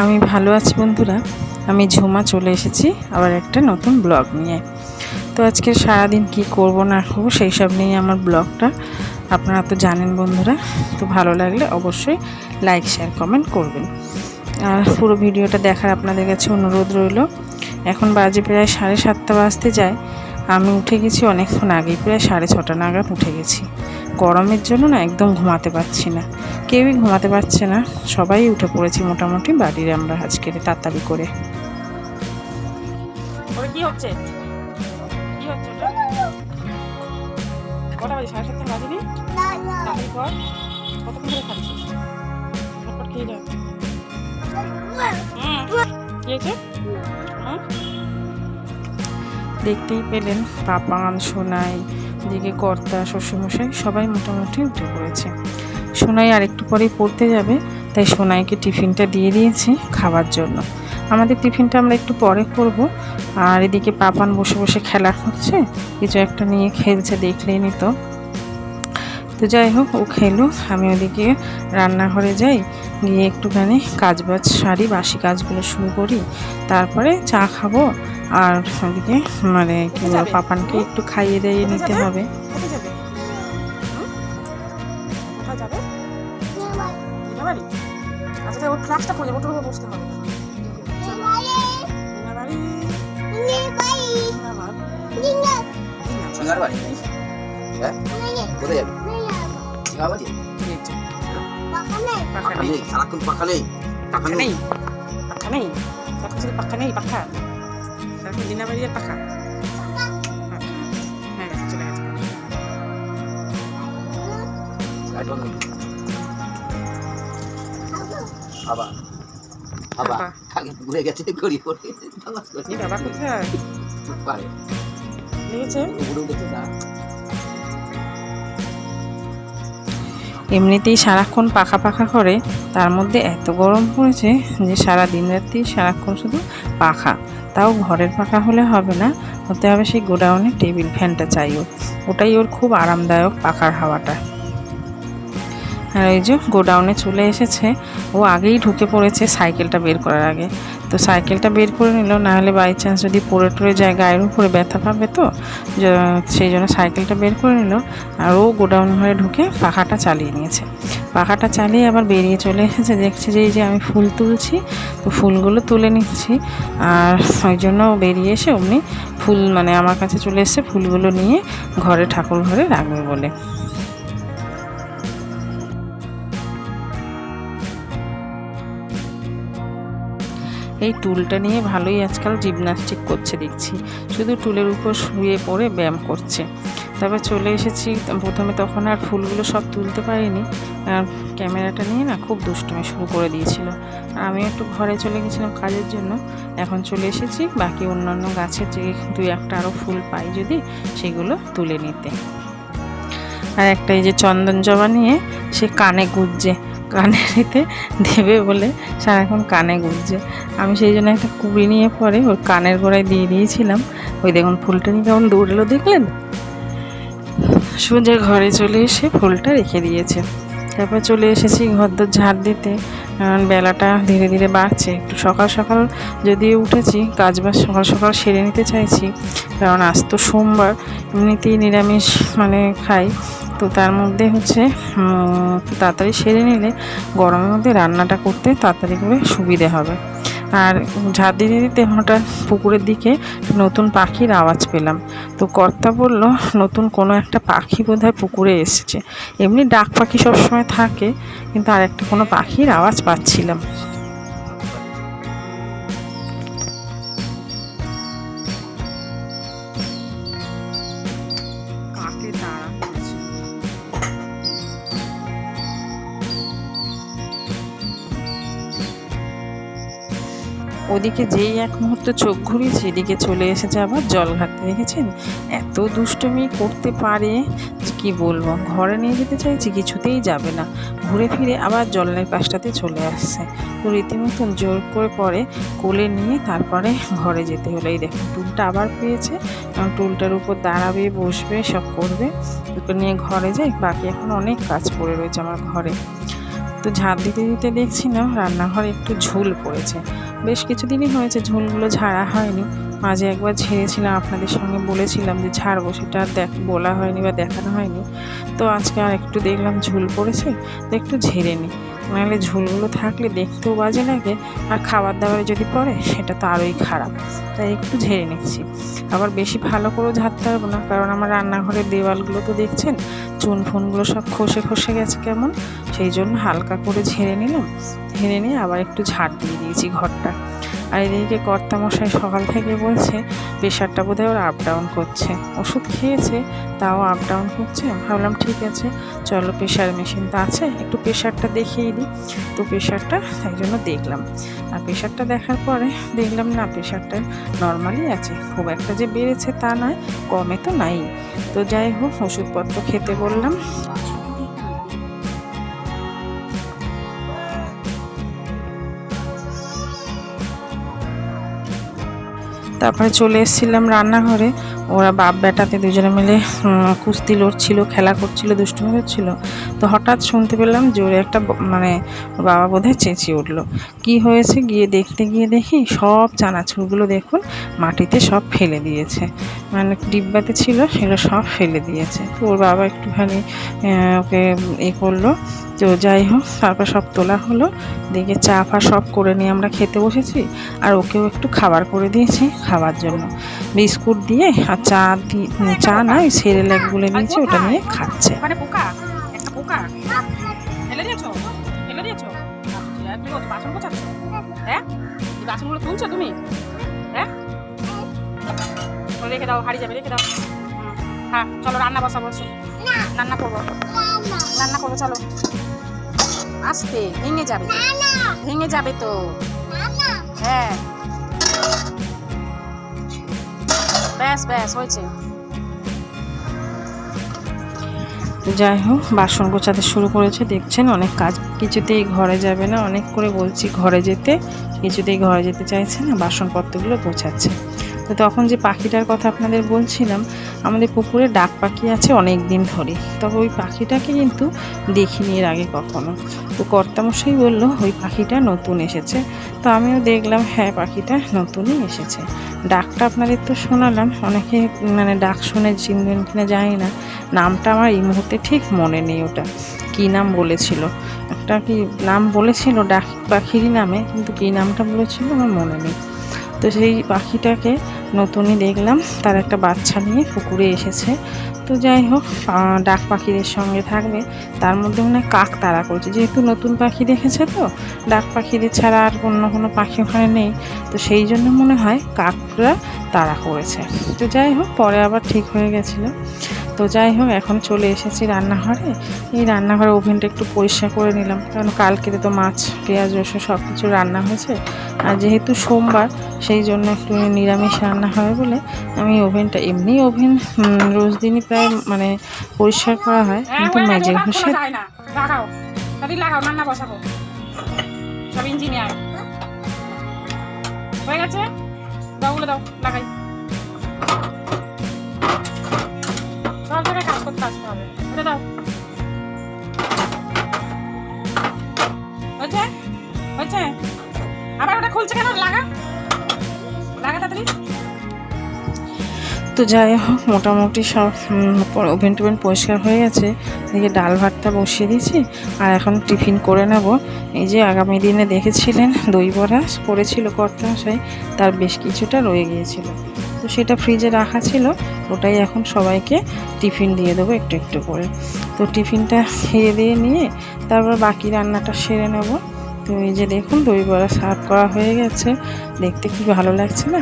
আমি ভালো আছি বন্ধুরা। আমি ঝুমা চলে এসেছি আবার একটা নতুন ব্লগ নিয়ে। তো আজকে সারাদিন কি করব না করব সেই সব নিয়ে আমার ব্লগটা আপনারা তো জানেন বন্ধুরা। তো ভালো লাগলে অবশ্যই লাইক শেয়ার কমেন্ট করবেন। আর পুরো ভিডিওটা দেখার আপনাদের কাছে অনুরোধ রইল। এখন বাজে প্রায় সাড়ে সাতটা বাজতে যায়। আমি উঠে গেছি অনেকক্ষণ আগেই, প্রায় সাড়ে ছটা নাগাদ উঠে গেছি। গরমের জন্য না একদম ঘুমাতে পারছি না। কেউই ঘুমাতে পারছে না। সবাই উঠে পড়েছি মোটামুটি বাড়ির আমরা আজকে তাড়াতাড়ি করে। কি হচ্ছে? কি হচ্ছে বাজে? সাড়ে সাতটা বাজেনি? খাচ্ছিস? কি হ্যাঁ দেখতেই পেলেন পাপান সোনাই দিকে কর্তা, শ্বশুরমশাই সবাই মোটামুটি উঠে পড়েছে। সোনাই আর একটু পরেই পড়তে যাবে, তাই সোনাইকে টিফিনটা দিয়ে দিয়েছি খাওয়ার জন্য। আমাদের টিফিনটা আমরা একটু পরে করব। আর এদিকে পাপান বসে বসে খেলা করছে, কিছু একটা নিয়ে খেলছে দেখলেই নিত তো যাই হোক, ও খেলো, আমি ওদিকে রান্নাঘরে যাই গিয়ে একটুখানি কাজ বাজ সারি বাসি কাজগুলো শুরু করি। তারপরে চা খাব আর ওদিকে মানে কি বলব পাপানকে একটু খাইয়ে দাইয়ে নিতে হবে। কোথায় ক্লাসটা ওটার উপর বসতে হবে। যাবি? পাখা নেই সারাক্ষণ পাখা নেই পাখা নেই। পাখা নেই। সারাক্ষণ শুধু পাখা নেই পাখা। সারাক্ষণ দিনা বাড়ি আর পাখা। হ্যাঁ গেছে চলে গেছে। আবার বাবা। আগে ঘুরে গেছে ঘড়ি পড়ে। বাবা কোথায়? পারে লেগেছে? ঘুরে উঠেছে না এমনিতেই সারাক্ষণ পাখা পাখা করে, তার মধ্যে এত গরম পড়েছে যে সারা দিন রাত্রি সারাক্ষণ শুধু পাখা। তাও ঘরের পাখা হলে হবে না, হতে হবে সেই গোডাউনে টেবিল ফ্যানটা চাই ওর ওটাই ওর খুব আরামদায়ক পাখার হাওয়াটা। আর ওই যে গোডাউনে চলে এসেছে, ও আগেই ঢুকে পড়েছে সাইকেলটা বের করার আগে। তো সাইকেলটা বের করে নিল, নাহলে বাই চান্স যদি পড়ে টরে যায়, গায়ের উপরে ব্যথা পাবে তো? সেই জন্য সাইকেলটা বের করে নিল, আর ও গোডাউন ঘরে ঢুকে পাখাটা চালিয়ে নিয়েছে। পাখাটা চালিয়ে আবার বেরিয়ে চলে এসেছে, দেখছে যে এই যে আমি ফুল তুলছি, তো ফুলগুলো তুলে নিচ্ছি। আর ওই জন্য বেরিয়ে এসে অমনি ফুল মানে আমার কাছে চলে এসেছে ফুলগুলো নিয়ে ঘরে ঠাকুর ঘরে রাখবে বলে। এই টুলটা নিয়ে ভালোই আজকাল জিমনাস্টিক করছে দেখছি। শুধু টুলের উপর শুয়ে পড়ে ব্যায়াম করছে। তারপর চলে এসেছি, প্রথমে তখন আর ফুলগুলো সব তুলতে পারিনি। আর ক্যামেরাটা নিয়ে না খুব দুষ্টুমি শুরু করে দিয়েছিল। আমি একটু ঘরে চলে গেছিলাম কাজের জন্য। এখন চলে এসেছি, বাকি অন্যান্য গাছের যে দুই একটা আরও ফুল পাই যদি সেগুলো তুলে নিতে। আর একটা এই যে চন্দন জবা নিয়ে সে কানে গুজছে। কানে নিতে দেবে বলে সারাক্ষণ কানে গুজছে। আমি সেই জন্য একটা কুড়ি নিয়ে পরে ওর কানের গোড়ায় দিয়ে দিয়েছিলাম। ওই দেখুন ফুলটা নিয়ে কেমন দৌড়েলো, দেখলেন? সোজা ঘরে চলে এসে ফুলটা রেখে দিয়েছে। তারপর চলে এসেছি ঘর ঘরদোর ঝাড় দিতে। কারণ বেলাটা ধীরে ধীরে বাড়ছে। একটু সকাল সকাল যদিও উঠেছি, কাজ বাজ সকাল সকাল সেরে নিতে চাইছি। কারণ আজ তো সোমবার, এমনিতেই নিরামিষ মানে খাই। তো তার মধ্যে হচ্ছে তাড়াতাড়ি সেরে নিলে গরমের মধ্যে রান্নাটা করতে তাড়াতাড়ি করে সুবিধে হবে। আর ঝাড় দিতে দিতে হঠাৎ পুকুরের দিকে নতুন পাখির আওয়াজ পেলাম। তো কর্তা বলল, নতুন কোনো একটা পাখি বোধহয় পুকুরে এসেছে। এমনি ডাক পাখি সবসময় থাকে, কিন্তু আর একটা কোনো পাখির আওয়াজ পাচ্ছিলাম। ওদিকে যেই এক মুহূর্ত চোখ ঘুরিয়েছি এদিকে চলে এসেছে আবার জল ঘাটতে। দেখেছেন? এত দুষ্টুমি করতে পারে কি বলব? ঘরে নিয়ে যেতে চাইছি, কিছুতেই যাবে না। ঘুরে ফিরে আবার জলের পাশটাতে চলে আসছে। তো রীতিমতন জোর করে পরে কোলে নিয়ে তারপরে ঘরে যেতে হলো। এই দেখুন, টুলটা আবার পেয়েছে। টুলটার উপর দাঁড়াবে, বসবে, সব করবে। ওকে নিয়ে ঘরে যাই বাকি এখন অনেক কাজ পড়ে রয়েছে আমার ঘরে। তো ঝাড় দিতে দিতে দেখছিলাম রান্নাঘরে একটু ঝুল পড়েছে। বেশ কিছুদিনই হয়েছে, ঝোলগুলো ঝাড়া হয়নি। মাঝে একবার ঝেড়েছিলাম আপনাদের সঙ্গে বলেছিলাম যে ঝাড়বো, সেটা আর দেখ, বলা হয়নি বা দেখানো হয়নি। তো আজকে আর একটু দেখলাম ঝুল পড়েছে তো একটু ঝেড়ে নিই। নাহলে ঝুলগুলো থাকলে দেখতেও বাজে লাগে, আর খাবার দাবারে যদি পড়ে, সেটা তো আরোই খারাপ। তাই একটু ঝেড়ে নিচ্ছি। আবার বেশি ভালো করেও ঝাড়তে পারব না, কারণ আমার রান্নাঘরের দেওয়ালগুলো তো দেখছেন, চুন ফুনগুলো সব খসে খসে গেছে কেমন? সেই জন্য হালকা করে ঝেড়ে নিলাম। ঝেড়ে নিয়ে আবার একটু ঝাড় দিয়ে দিয়েছি ঘরটা। আর এদিকে কর্তামশাই সকাল থেকে বলছে, প্রেশারটা বোধহয় ওর আপ ডাউন করছে। ওষুধ খেয়েছে, তাও আপ ডাউন করছে। ভাবলাম ঠিক আছে, চলো প্রেশার মেশিন তো আছে, একটু প্রেশারটা দেখিয়ে দিই। তো প্রেশারটা তাই জন্য দেখলাম। আর প্রেশারটা দেখার পরে দেখলাম, না প্রেশারটা নর্মালি আছে। খুব একটা যে বেড়েছে তা নয়, কমে তো নাই। তো যাই হোক, ওষুধপত্র খেতে বললাম। তারপরে চলে এসেছিলাম রান্নাঘরে। ওরা বাপ বেটাতে দুজনে মিলে কুস্তি লড়ছিল, খেলা করছিল, দুষ্টুমি হচ্ছিল তো হঠাৎ শুনতে পেলাম জোরে একটা মানে বাবা বোধহয় চেঁচিয়ে উঠল। কি হয়েছে? গিয়ে দেখতে গিয়ে দেখি সব চানাচুরগুলো দেখুন মাটিতে সব ফেলে দিয়েছে। মানে ডিব্বাতে ছিল, সেগুলো সব ফেলে দিয়েছে। তো ওর বাবা একটুখানি ওকে এ করল। তো যাই হোক, তারপর সব তোলা হলো। দেখে চা ফা সব করে নিয়ে আমরা খেতে বসেছি। আর ওকেও একটু খাবার করে দিয়েছি খাওয়ার জন্য। বিস্কুট দিয়ে আর চা চা না ওই সেরেলাক গুলে দিয়েছি ওটা নিয়ে খাচ্ছে। ওখানে পোকা ফেলে দিয়েছ? ফেলে দিয়েছ? কি করছ? বাসন গোছাচ্ছ? হ্যাঁ? বাসনগুলো তুলছো তুমি? হ্যাঁ? রেখে দাও হারিয়ে যাবে, রেখে দাও। হ্যাঁ চলো রান্না বসাবো। রান্না করব। রান্না করব, চলো। আস্তে, ভেঙে যাবে। ভেঙে যাবে তো। হ্যাঁ। ব্যাস ব্যাস, হয়েছে। যাই হোক, বাসন গোছাতে শুরু করেছে। দেখছেন, অনেক কাজ। কিছুতেই ঘরে যাবে না। অনেক করে বলছি ঘরে যেতে। কিছুতেই ঘরে যেতে চাইছে না। বাসনপত্রগুলো গোছাচ্ছে। তো তখন যে পাখিটার কথা আপনাদের বলছিলাম আমাদের পুকুরে ডাক পাখি আছে অনেক দিন ধরে। তবে ওই পাখিটাকে কিন্তু দেখিনি এর আগে কখনো। তো কর্তামশাই বলল, ওই পাখিটা নতুন এসেছে। তো আমিও দেখলাম হ্যাঁ পাখিটা নতুনই এসেছে। ডাকটা আপনাদের তো শোনালাম, অনেকে মানে ডাক শুনে চিনবেন কিনা জানি না। নামটা আমার এই মুহূর্তে ঠিক মনে নেই ওটা। কী নাম বলেছিল? একটা কি নাম বলেছিল, ডাক পাখিরই নামে, কিন্তু কী নামটা বলেছিল আমার মনে নেই। তো সেই পাখিটাকে নতুনই দেখলাম, তার একটা বাচ্চা নিয়ে পুকুরে এসেছে। তো যাই হোক ডাক পাখিদের সঙ্গে থাকবে। তার মধ্যে মনে হয় কাক তারা করছে। যেহেতু নতুন পাখি দেখেছে তো, ডাক পাখিদের ছাড়া আর অন্য কোনো পাখি ওখানে নেই। তো সেই জন্য মনে হয় কাকরা তারা করেছে। তো যাই হোক, পরে আবার ঠিক হয়ে গেছিল। তো যাই হোক এখন চলে এসেছি রান্নাঘরে। এই রান্নাঘরে ওভেনটা একটু পরিষ্কার করে নিলাম কারণ কালকে তো মাছ পেঁয়াজ রসুন সব কিছু রান্না হয়েছে। আর যেহেতু সোমবার সেই জন্য একটু নিরামিষ রান্না হবে বলে আমি ওভেনটা এমনি ওভেন রোজ দিনই প্রায় মানে পরিষ্কার করা হয়। হ্যাঁ, কিন্তু হয়ে গেছে, মেজে ওটা ঘষে খোলা যায় না। লাগাও। লাগাও রান্না বসাবো। সব ইঞ্জিনিয়ার হয়ে গেছে? দাও দাও লাগাই। করতে হবে। দাও। আবার ওটা খুলছে কেন? লাগা? লাগা তাড়াতাড়ি। তো যাই হোক, মোটামুটি সব ওভেন টোভেন পরিষ্কার হয়ে গেছে। এদিকে ডাল ভাতটা বসিয়ে দিয়েছি। আর এখন টিফিন করে নেব। এই যে আগামী দিনে দেখেছিলেন, দই বড়া করেছিল কর্তামশাই, তার বেশ কিছুটা রয়ে গিয়েছিল। তো সেটা ফ্রিজে রাখা ছিল, ওটাই এখন সবাইকে টিফিন দিয়ে দেবো একটু একটু করে। তো টিফিনটা খেয়ে দিয়ে নিয়ে তারপর বাকি রান্নাটা সেরে নেব। তো এই যে দেখুন, দই বড়া সার্ভ করা হয়ে গেছে। দেখতে কি ভালো লাগছে না?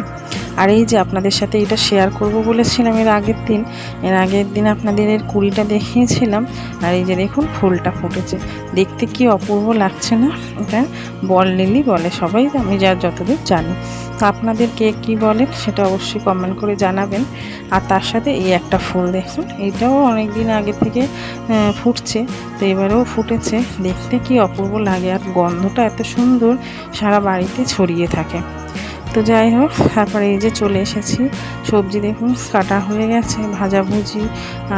আর এই যে আপনাদের সাথে এটা শেয়ার করব বলেছিলাম এর আগের দিন, এর আগের দিন আপনাদের এর কুড়িটা দেখিয়েছিলাম, আর এই যে দেখুন ফুলটা ফুটেছে। দেখতে কি অপূর্ব লাগছে না? এটা বল লিলি বলে সবাই, আমি যা যতদূর জানি। তো আপনাদের কে কী বলেন সেটা অবশ্যই কমেন্ট করে জানাবেন। আর তার সাথে এই একটা ফুল দেখুন, এটাও অনেক দিন আগে থেকে ফুটছে। তো এবারেও ফুটেছে, দেখতে কি অপূর্ব লাগে। আর গন্ধটা এত সুন্দর, সারা বাড়িতে ছড়িয়ে থাকে। তো যাই হোক, তারপরে এই যে চলে এসেছি। সবজি দেখুন, কাটা হয়ে গেছে ভাজাভুজি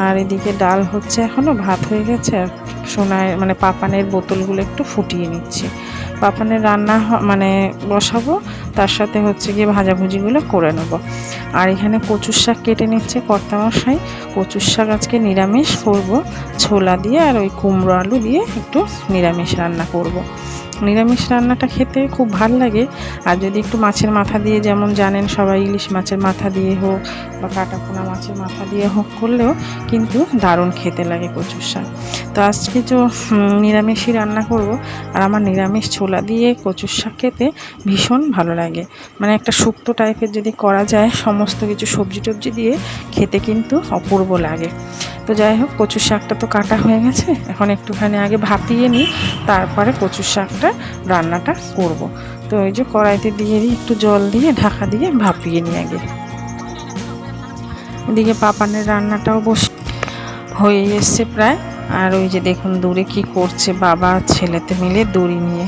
আর এদিকে ডাল হচ্ছে এখনও ভাত হয়ে গেছে। আর সোনায় মানে পাপানের বোতলগুলো একটু ফুটিয়ে নিচ্ছি। পাপানের রান্না মানে বসাবো, তার সাথে হচ্ছে গিয়ে ভাজাভুজিগুলো করে নেব। আর এখানে কচুর শাক কেটে নিচ্ছে কর্তামশাই। কচুর শাক আজকে নিরামিষ করব, ছোলা দিয়ে আর ওই কুমড়ো আলু দিয়ে একটু নিরামিষ রান্না করব। নিরামিষ রান্নাটা খেতে খুব ভালো লাগে। আর যদি একটু মাছের মাথা দিয়ে, যেমন জানেন সবাই ইলিশ মাছের মাথা দিয়ে হোক বা কাটাপোনা মাছের মাথা দিয়ে হোক করলেও কিন্তু দারুণ খেতে লাগে কচুর শাক। তো আজকে তো নিরামিষই রান্না করব। আর আমার নিরামিষ ছোলা দিয়ে কচুর শাক খেতে ভীষণ ভালো লাগে। মানে একটা শুক্তো টাইপের যদি করা যায়, সমস্ত কিছু সবজি টবজি দিয়ে খেতে কিন্তু অপূর্ব লাগে। তো যাই হোক, কচুর শাকটা তো কাটা হয়ে গেছে। এখন একটুখানি আগে ভাপিয়ে নিই, তারপরে কচুর শাকটা রান্নাটা করব। তো ওই যে কড়াইতে দিয়ে দিই একটু জল দিয়ে, ঢাকা দিয়ে ভাপিয়ে নিই আগে। এদিকে পাপানের রান্নাটাও বস হয়ে এসছে প্রায়। আর ওই যে দেখুন দূরে কি করছে বাবা ছেলেতে মিলে দড়ি নিয়ে।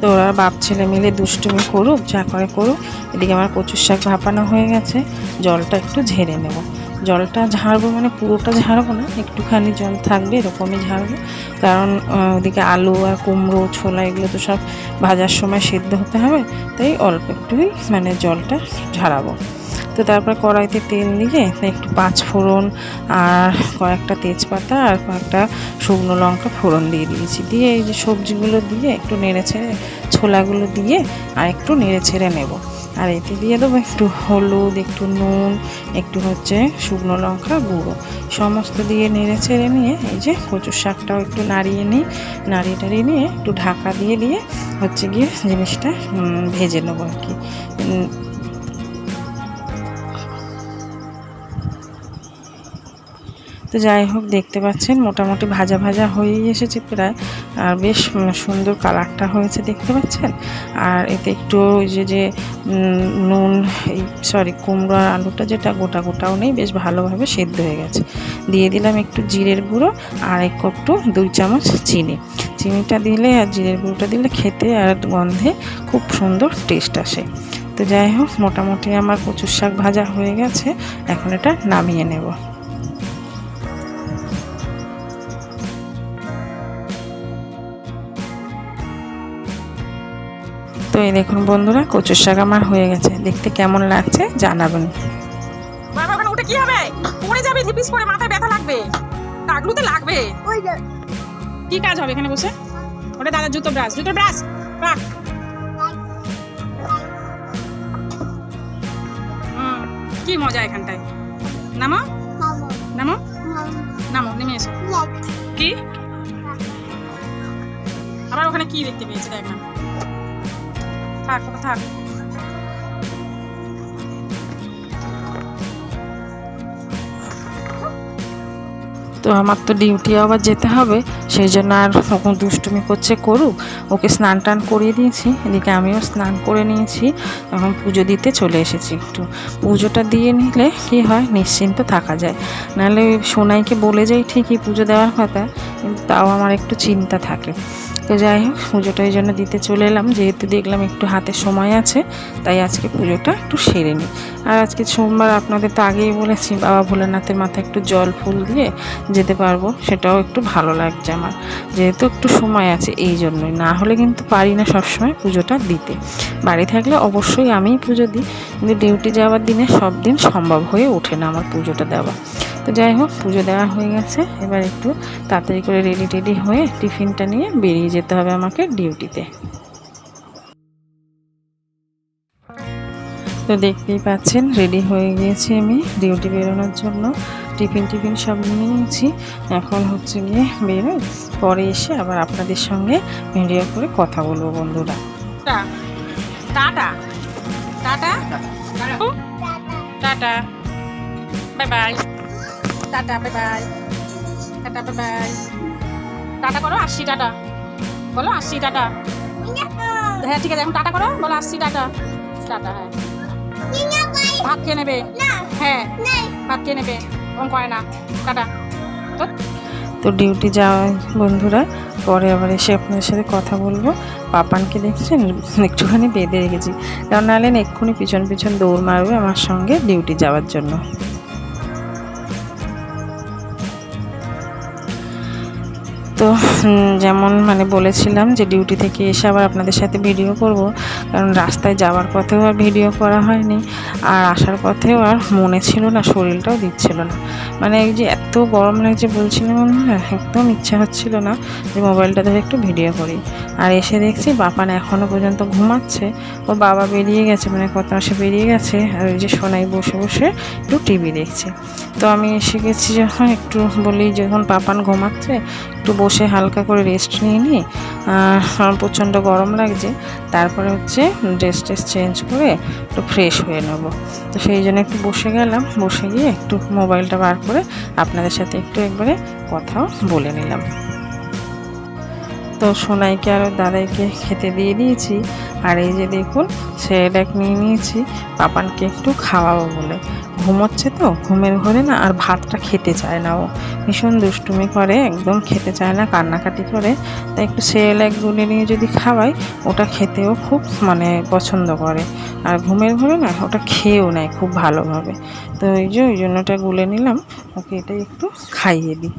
তো ওরা বাপ ছেলে মিলে দুষ্টুমি করুক, যা করে করুক, এদিকে আমার কচুর শাক ভাপানো হয়ে গেছে, জলটা একটু ঝেড়ে নেব। জলটা ঝাড়বো মানে পুরোটা ঝাড়বো না, একটুখানি জল থাকবে, এরকমই ঝাড়বো। কারণ ওদিকে আলু আর কুমড়ো, ছোলা এগুলো তো সব ভাজার সময় সেদ্ধ হতে হবে, তাই অল্প একটুই মানে জলটা ঝাড়াবো। তো তারপর কড়াইতে তেল দিয়ে একটু পাঁচ ফোড়ন আর কয়েকটা তেজপাতা আর কয়েকটা শুকনো লঙ্কা ফোড়ন দিয়ে দিয়েছি। দিয়ে এই যে সবজিগুলো দিয়ে একটু নেড়ে ছেড়ে ছোলাগুলো দিয়ে আর একটু নেড়ে ছেড়ে নেব। আর এতে দিয়ে দেবো একটু হলুদ, একটু নুন, একটু হচ্ছে শুকনো লঙ্কা গুঁড়ো। সমস্ত দিয়ে নেড়ে ছেড়ে নিয়ে এই যে কচুর শাকটাও একটু নাড়িয়ে নিই, নাড়িয়ে টাড়িয়ে নিয়ে একটু ঢাকা দিয়ে দিয়ে হচ্ছে গিয়ে জিনিসটা ভেজে নেব আর কি। তো যাই হোক, দেখতে পাচ্ছেন, মোটামুটি ভাজা ভাজা হয়েই এসেছে প্রায়। আর বেশ সুন্দর কালারটা হয়েছে, দেখতে পাচ্ছেন? আর এতে একটু ওই যে যে নুন, এই সরি কুমড়ো আর আলুটা যেটা গোটা গোটাও নেই, বেশ ভালোভাবে সেদ্ধ হয়ে গেছে। দিয়ে দিলাম একটু জিরের গুঁড়ো আর এক একটু দুই চামচ চিনি। চিনিটা দিলে আর জিরের গুঁড়োটা দিলে খেতে আর গন্ধে খুব সুন্দর টেস্ট আসে। তো যাই হোক, মোটামুটি আমার কচুর শাক ভাজা হয়ে গেছে। এখন এটা নামিয়ে নেব। এই দেখুন বন্ধুরা, কচুর শাক আমার হয়ে গেছে। দেখতে কেমন লাগছে জানাবেন। ওখানে কি হবে? যাবে মাথায় ব্যথা লাগবে। লাগবে। কাজ হবে এখানে বসে? ওটা দাদা, জুতো ব্রাশ জুতো ব্রাশ, রাখ। মজা এখানটায়। নামো? নামো? নামো কি? আবার ওখানে কি দেখতে পেয়েছি, দেখ না। থাক থাক। তো আমার তো ডিউটি আবার যেতে হবে, সেই জন্য আর ওকে দুষ্টুমি করছে করুক। ওকে স্নান টান করিয়ে দিয়েছি, এদিকে আমিও স্নান করে নিয়েছি, এখন পুজো দিতে চলে এসেছি একটু। পুজোটা দিয়ে নিলে কি হয়, নিশ্চিন্ত থাকা যায়। নাহলে সোনাইকে বলে যাই ঠিকই পুজো দেওয়ার কথা, কিন্তু তাও আমার একটু চিন্তা থাকে। তো যাই হোক পুজোটা এই জন্য দিতে চলে এলাম। যেহেতু দেখলাম একটু হাতে সময় আছে, তাই আজকে পুজোটা একটু সেরে নিই। আর আজকে সোমবার আপনাদের তো আগেই বলেছি, বাবা ভোলানাথের মাথায় একটু জল ফুল দিয়ে যেতে পারব, সেটাও একটু ভালো লাগছে আমার। যেহেতু একটু সময় আছে এই জন্যই। না হলে কিন্তু পারি না সবসময় পুজোটা দিতে। বাড়ি থাকলে অবশ্যই আমিই পুজো দিই। কিন্তু ডিউটি যাওয়ার দিনে সব দিন সম্ভব হয়ে ওঠে না আমার পুজোটা দেওয়া। তো যাই হোক, পুজো দেওয়া হয়ে গেছে। এবার একটু তাড়াতাড়ি করে রেডি টেডি হয়ে টিফিনটা নিয়ে বেরিয়ে যেতে হবে আমাকে ডিউটিতে। তো দেখতেই পাচ্ছেন রেডি হয়ে গিয়েছি আমি ডিউটি বেরোনোর জন্য। টিফিন টিফিন সব নিয়ে নিয়েছি। এখন হচ্ছে গিয়ে বেরোই। পরে এসে আবার আপনাদের সঙ্গে ভিডিও করে কথা বলব বন্ধুরা। Tata. Tata. Tata. Bye bye. Tata bye bye. Tata bye bye. Tata করো আসছি টাটা। বলো আসছি টাটা। হ্যাঁ ঠিক আছে, এখন টাটা করো, বলো আসছি টাটা। টাটা হ্যাঁ। ভাত খেয়ে নেবে? হ্যাঁ ভাত খেয়ে নেবে, ওরকম করে না। টাটা। তো ডিউটি যাওয়া বন্ধুরা, পরে আবার এসে আপনাদের সাথে কথা বলব। পাপানকে দেখছেন একটুখানি বেঁধে রেখেছি। কারণ নাহলে এক্ষুনি পিছন পিছন দৌড় মারবে আমার সঙ্গে ডিউটি যাওয়ার জন্য। তো যেমন মানে বলেছিলাম যে ডিউটি থেকে এসে আবার আপনাদের সাথে ভিডিও করব। কারণ রাস্তায় যাওয়ার পথেও আর ভিডিও করা হয়নি। আর আসার পথেও আর মনে ছিল না, শরীরটাও দিচ্ছিল না। মানে এই যে এত গরম লাগছে বলছিলাম একদম ইচ্ছা হচ্ছিল না যে মোবাইলটা ধরে একটু ভিডিও করি। আর এসে দেখছি বাপান এখনও পর্যন্ত ঘুমাচ্ছে। ও বাবা বেরিয়ে গেছে মানে কত মাসে বেরিয়ে গেছে। আর ওই যে সোনাই বসে বসে একটু টিভি দেখছে। তো আমি এসে গেছি যখন একটু বলি যখন পাপান ঘুমাচ্ছে, একটু বসে হালকা করে রেস্ট নিয়ে নিই প্রচণ্ড গরম লাগছে। তারপরে হচ্ছে ড্রেস ট্রেস চেঞ্জ করে একটু ফ্রেশ হয়ে নেব। তো সেই জন্য একটু বসে গেলাম। বসে গিয়ে একটু মোবাইলটা বার করে আপনাদের সাথে একটু একবারে কথাও বলে নিলাম। তো সোনাইকে আর দাদাইকে খেতে দিয়ে দিয়েছি। আর এই যে দেখুন সেরেলাক নিয়ে নিয়েছি। পাপানকে একটু খাওয়াবো বলে। ঘুমোচ্ছে তো, ঘুমের ঘরে না আর ভাতটা খেতে চায় না ও। ভীষণ দুষ্টুমি করে, একদম খেতে চায় না, কান্নাকাটি করে। তাই একটু সেরেলাক গুলে নিয়ে যদি খাওয়াই, ওটা খেতেও খুব মানে পছন্দ করে। আর ঘুমের ঘরে না ওটা খেয়েও নেয় খুব ভালোভাবে। তো ওই যে ওই জন্য ওটা গুলে নিলাম, ওকে এটাই একটু খাইয়ে দিই।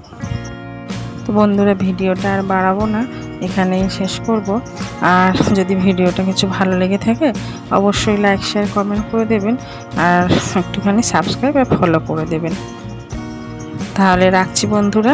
বন্ধুরা, ভিডিওটা আর বাড়াবো না, এখানেই শেষ করব। আর যদি ভিডিওটা কিছু ভালো লেগে থাকে, অবশ্যই লাইক শেয়ার কমেন্ট করে দেবেন, আর একটুখানি সাবস্ক্রাইব আর ফলো করে দেবেন। তাহলে রাখছি বন্ধুরা।